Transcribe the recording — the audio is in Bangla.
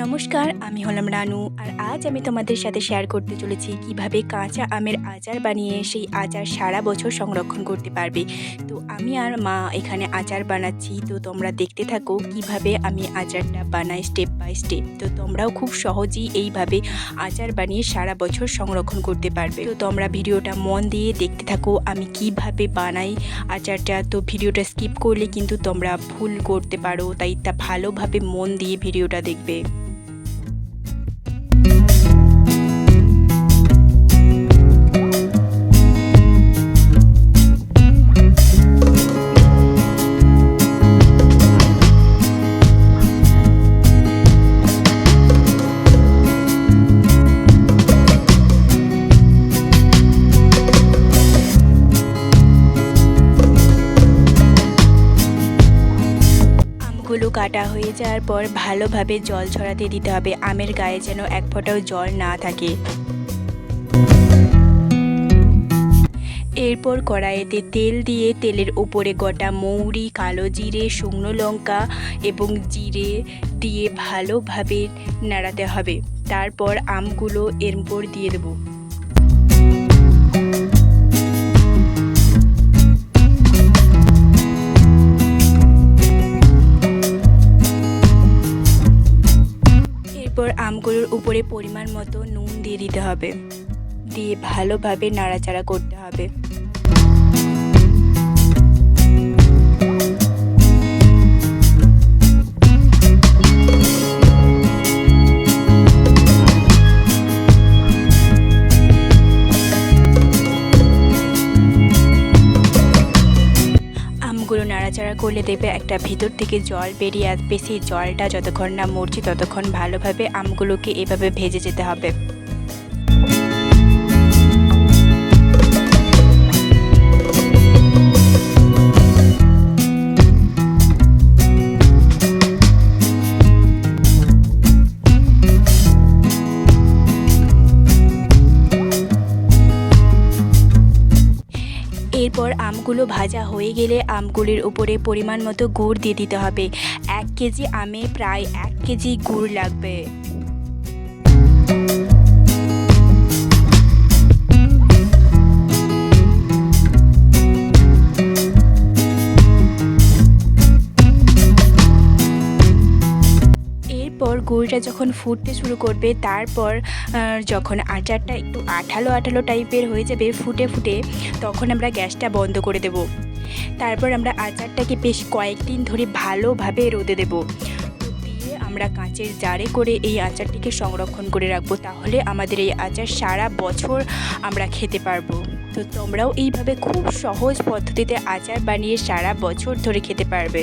নমস্কার, আমি হলাম রানু আর আজ আমি তোমাদের সাথে শেয়ার করতে চলেছি কীভাবে কাঁচা আমের আচার বানিয়ে সেই আচার সারা বছর সংরক্ষণ করতে পারবে। তো আমি আর মা এখানে আচার বানাচ্ছি, তো তোমরা দেখতে থাকো কীভাবে আমি আচারটা বানাই স্টেপ বাই স্টেপ তো তোমরাও খুব সহজেই এইভাবে আচার বানিয়ে সারা বছর সংরক্ষণ করতে পারবে। তো তোমরা ভিডিওটা মন দিয়ে দেখতে থাকো আমি কীভাবে বানাই আচারটা। তো ভিডিওটা স্কিপ করলে কিন্তু তোমরা ভুল করতে পারো, তাই তা ভালোভাবে মন দিয়ে ভিডিওটা দেখবে। আমগুলো কাটা হয়ে যাওয়ার পর ভালোভাবে জল ছড়াতে দিতে হবে। আমের গায়ে যেন এক ফোঁটাও জল না থাকে। এরপর কড়াইতে তেল দিয়ে তেলের উপরে গোটা মৌরি, কালো জিরে, শুকনো লঙ্কা এবং জিরে দিয়ে ভালোভাবে নাড়াতে হবে। তারপর আমগুলো এর উপর দিয়ে দেবো। আমগুলোর উপরে পরিমাণ মতো নুন দিয়ে দিতে হবে। দিয়ে ভালোভাবে নাড়াচাড়া করতে হবে। নাড়াচাড়া করলে দেবে একটা ভিতর থেকে জল বেরিয়ে আসবে। সেই জলটা যতক্ষণ না মরছে, ততক্ষণ ভালোভাবে আমগুলোকে এভাবে ভেজে যেতে হবে। এরপর আমগুলো ভাজা হয়ে গেলে আমগুলির উপরে পরিমাণ মতো গুড় দিয়ে দিতে হবে। এক কেজি আমে প্রায় এক কেজি গুড় লাগবে। এরপর গুড়টা যখন ফুটতে শুরু করবে, তারপর যখন আচারটা একটু আঠালো আঠালো টাইপের হয়ে যাবে, ফুটে ফুটে, তখন আমরা গ্যাসটা বন্ধ করে দেব। তারপর আমরা আচারটাকে বেশ কয়েকদিন ধরে ভালোভাবে রোদে দেব। আমরা কাঁচের জারে করে এই আচারটিকে সংরক্ষণ করে রাখব। তাহলে আমাদের এই আচার সারা বছর আমরা খেতে পারব। তো তোমরাও এইভাবে খুব সহজ পদ্ধতিতে আচার বানিয়ে সারা বছর ধরে খেতে পারবে।